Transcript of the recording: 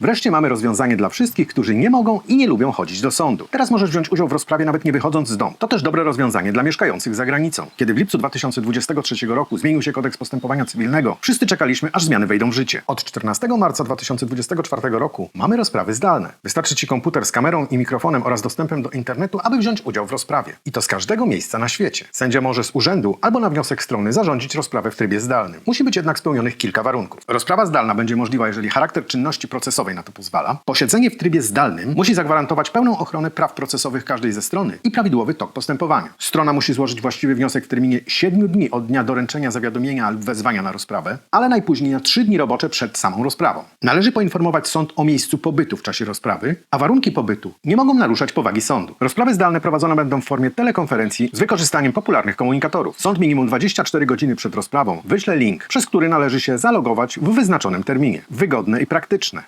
Wreszcie mamy rozwiązanie dla wszystkich, którzy nie mogą i nie lubią chodzić do sądu. Teraz możesz wziąć udział w rozprawie nawet nie wychodząc z domu. To też dobre rozwiązanie dla mieszkających za granicą. Kiedy w lipcu 2023 roku zmienił się kodeks postępowania cywilnego, wszyscy czekaliśmy, aż zmiany wejdą w życie. Od 14 marca 2024 roku mamy rozprawy zdalne. Wystarczy ci komputer z kamerą i mikrofonem oraz dostępem do internetu, aby wziąć udział w rozprawie. I to z każdego miejsca na świecie. Sędzia może z urzędu albo na wniosek strony zarządzić rozprawę w trybie zdalnym. Musi być jednak spełnionych kilka warunków. Rozprawa zdalna będzie możliwa, jeżeli charakter czynności procesowej na to pozwala. Posiedzenie w trybie zdalnym musi zagwarantować pełną ochronę praw procesowych każdej ze strony i prawidłowy tok postępowania. Strona musi złożyć właściwy wniosek w terminie 7 dni od dnia doręczenia zawiadomienia lub wezwania na rozprawę, ale najpóźniej na 3 dni robocze przed samą rozprawą. Należy poinformować sąd o miejscu pobytu w czasie rozprawy, a warunki pobytu nie mogą naruszać powagi sądu. Rozprawy zdalne prowadzone będą w formie telekonferencji z wykorzystaniem popularnych komunikatorów. Sąd minimum 24 godziny przed rozprawą wyśle link, przez który należy się zalogować w wyznaczonym terminie. Wygodne i praktyczne.